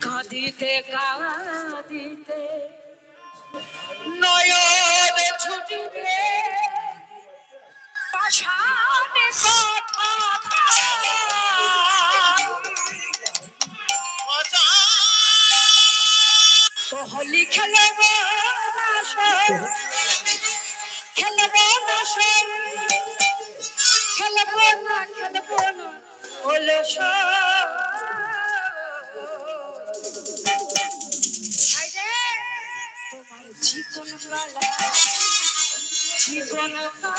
কাঁদিতে কাঁদিতে। নয়ন ছুটিবে পাশানে কথা হলি খেলব খেলব না খেলব না খেলব না। হলো সর। তোমার চিকন গলা, চিকন গলা,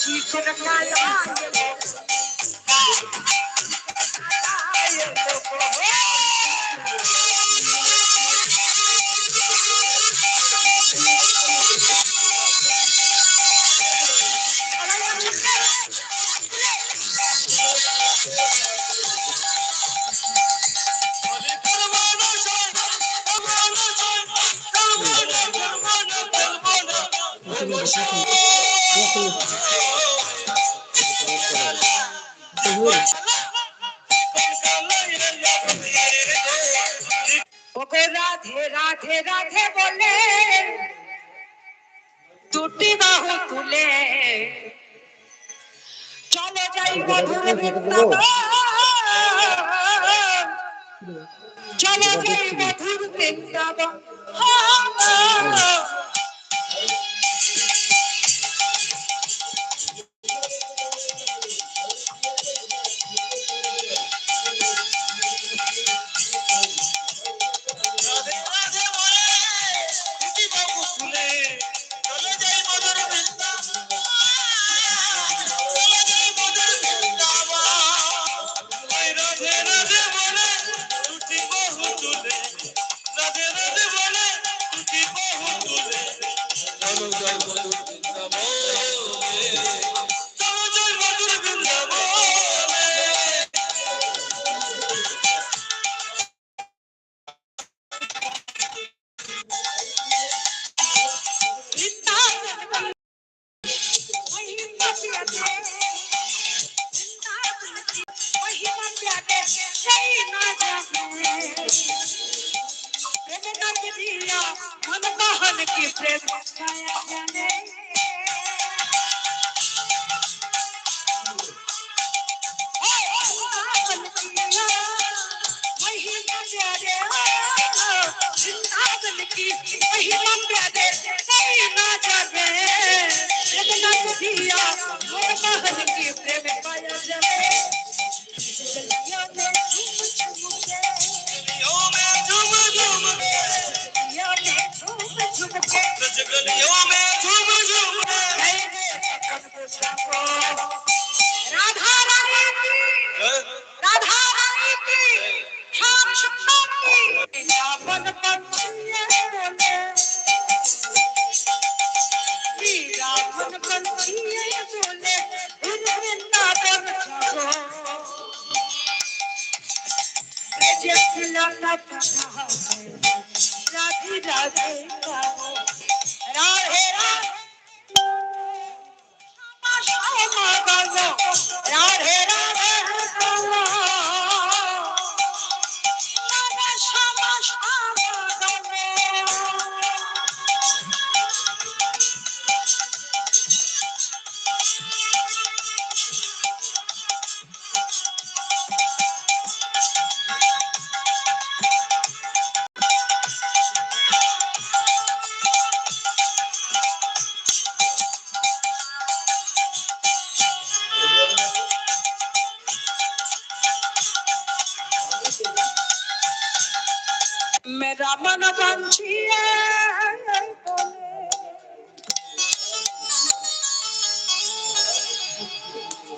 চিকন গলা গেলে, গলা এলো গো। ওগো রাধে রাধে রাধে বলে দুটি বাহু তুলে চলো যাই মধুর বৃন্দাবন চলো যাই মধুর मन महल की प्रेम छाया जाने महिमा प्यारे महिमा प्यारे 这个理由没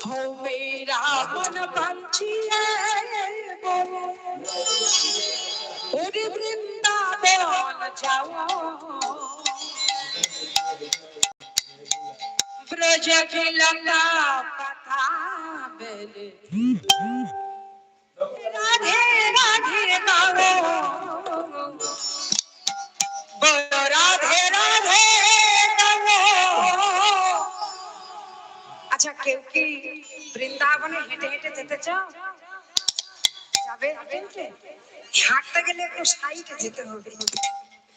हो मेरा मन वृंदावन जाओ। ब्रज के लता कथा राधे राधे गाओ। राधे राधे। আচ্ছা কেউ কি বৃন্দাবনে হেঁটে হেঁটে যেতে চাও? যাবে হাঁটতে গেলে একটু সাইডে যেতে হবে।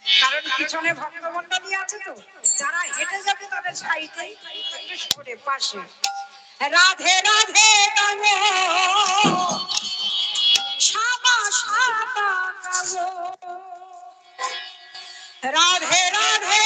কারণ পিছনে ভক্তমন্ডলী আছে তো, যারা হেঁটে যাবে তাদের সাইডে একটু সরে পাশে। রাধে রাধে সাবা সাবা রাধে রাধে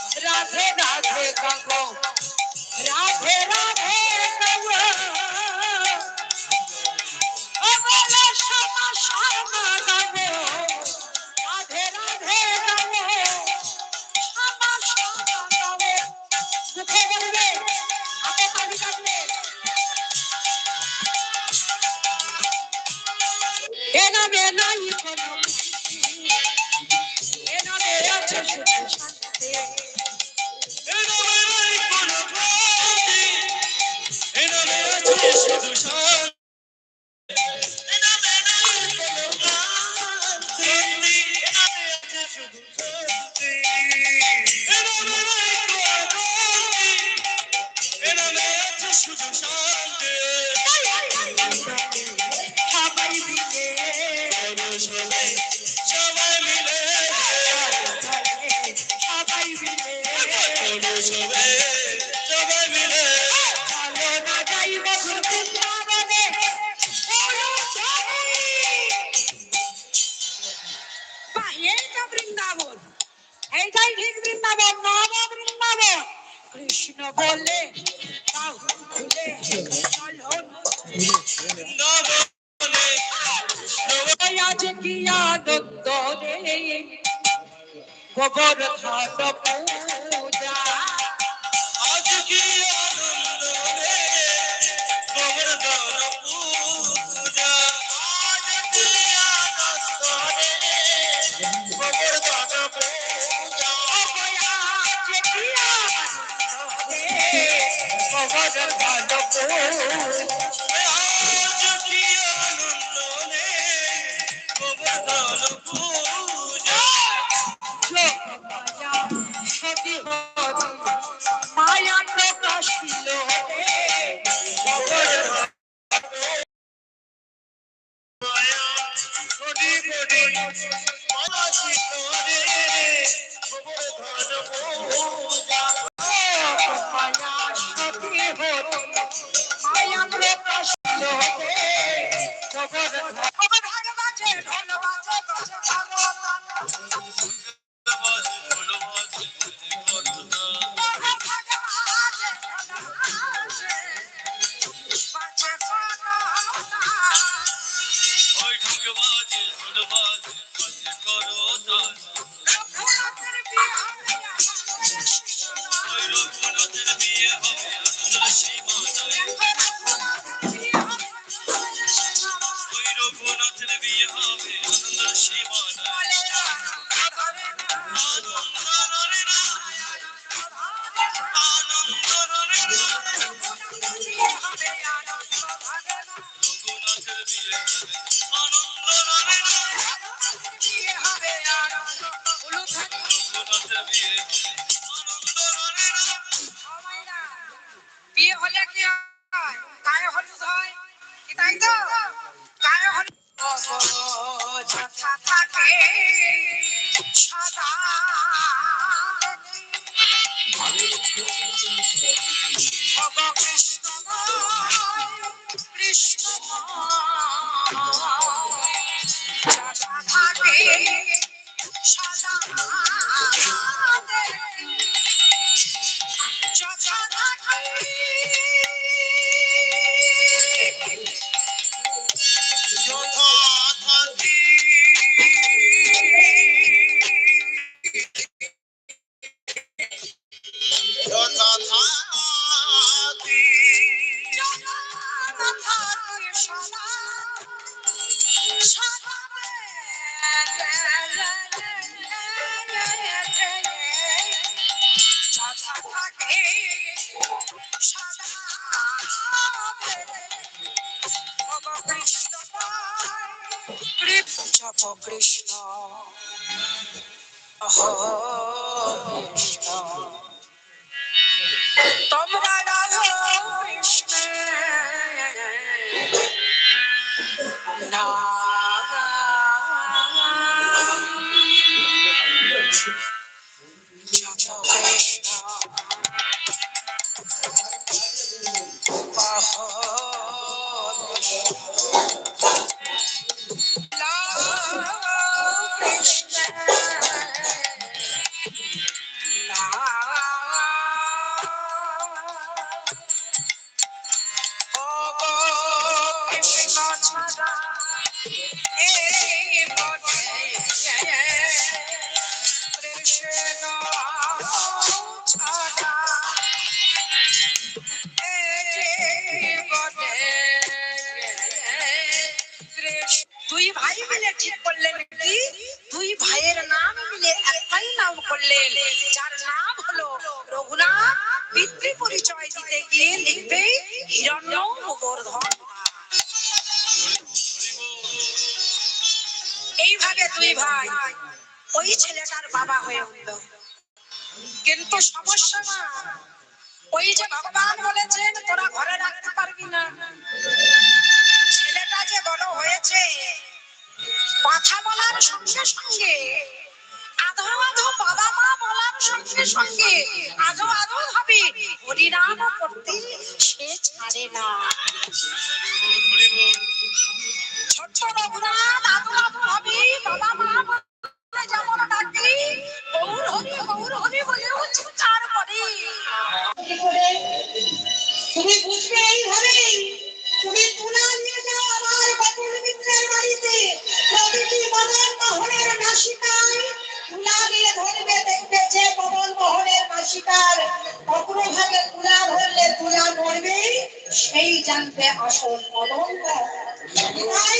রাধে রাধে কাকো। Radhe Radhe Thank you. কৃষ্ণ বলে তাও খুলে আজ কি আনন্দ রে গোবর ধান পূজা আজ কি আনন্দ রে গোবর ধান পূজা আজ কি আনন্দ রে গোবর ধান পূজা আজ কি আনন্দ Oh, Cha-cha-cha-cha. হেঁটে জপ কৃষ্ণ তোমরা রাধো কৃষ্ণ জপ এইভাবে দুই ভাই, ওই ছেলেটার বাবা হয়ে উঠল। কিন্তু সমস্যা না, ওই যে ভগবান বলেছেন, তোরা ঘরে রাখতে পারবি না। ছেলেটা যে বড় হয়েছে, কথা বলার সঙ্গে সঙ্গে আধো আধো বাবা সঙ্গে সঙ্গে আধো আধো ভাবে হরিনাম করতে সে ছাড়ে না। ছোট্ট রঘুনাথ আধো আধো ভাবে বাবা মা যেমন ডাকে, গৌর হরি গৌর হরি বলেও চিৎকার করে। তুমি বুঝবে এইভাবেই, তুমি তুলা নিয়ে যাও আমার বকুল মিত্রের বাড়িতে। প্রতিটি মদন মোহনের নাসিকায় তুলা ধরবে যে পবন মোহনের নাসিকার অগ্রভাগে তুলা ধরলে তুলা নড়বে সেই জানবে আসল মদন মোহন। তাই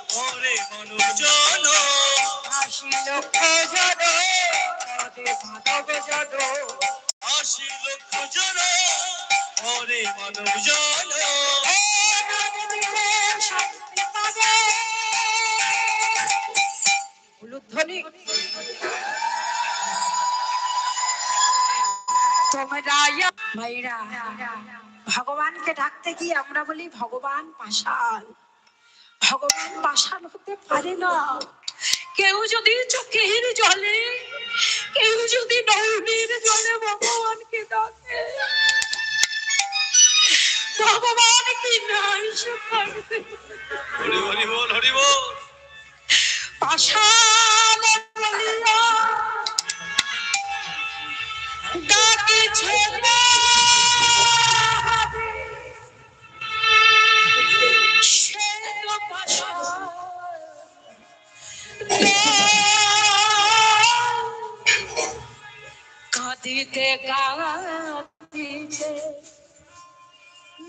ওরে মানব লক্ষ ওরে তোমরা ভাইরা ভগবানকে ডাকতে গিয়ে আমরা বলি ভগবান পাশাল। ভগবান পাশাল হতে পারে না। কেউ যদি চোখের জলে কেউ যদি নৌনির জলে ভগবানকে ডাকে। ভগবান কি নাই সে পারবে হরি কাঁদিতে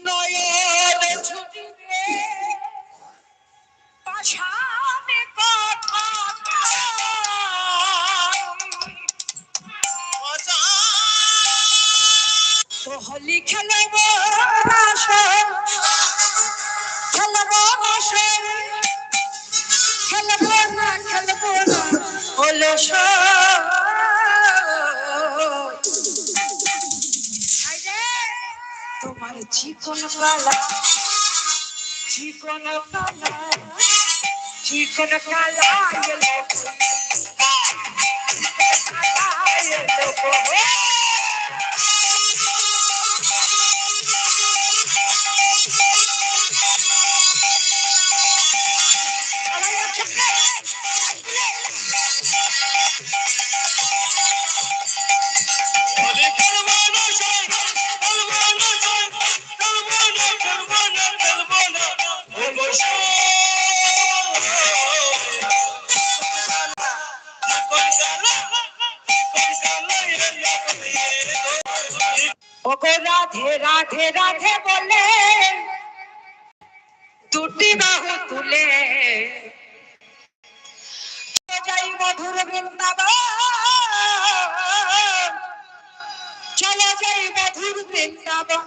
নয়ন ছুটিবে। পাশানে কথা হোলি খেলব খেলব খেলব না খেলব না। হলো Olha, Tico na bala, Tico na bala, Tico na Radhe Radhe Radhe বলে। দুটি বাহু তুলে। যাই মধুর বৃন্দাবন। চলে যাই মধুর বৃন্দাবন।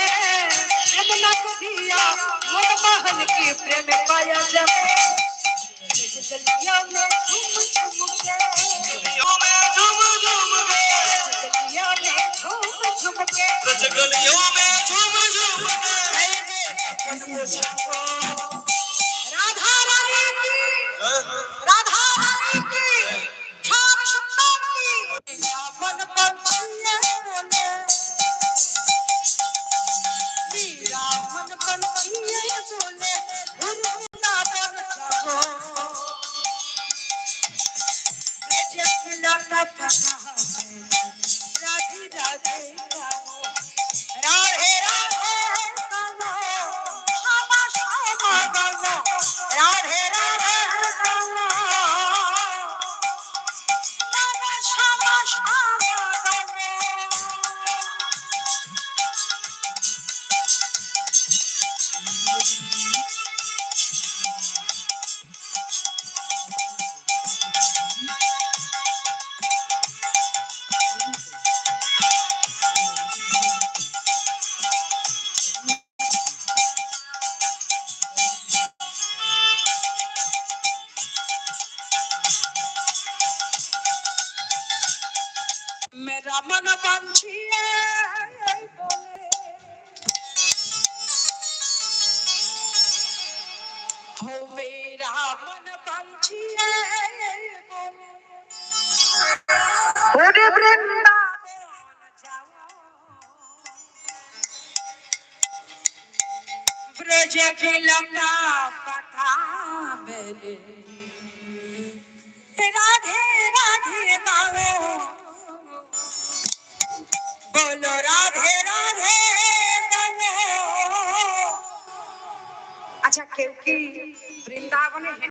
यमुना को दिया मन मोहन की प्रेम पाया जाए गलियों में झूम झूम के गलियों में झूम झूम के And I've had না বাঁধছি হবে রামন বাঁধছি ওরে বৃন্দা ব্রজ খেলাম না কথা বেরে রাধে রাধে। বাবা বলো রাধে রাধে আচ্ছা কেউ কি বৃন্দাবনে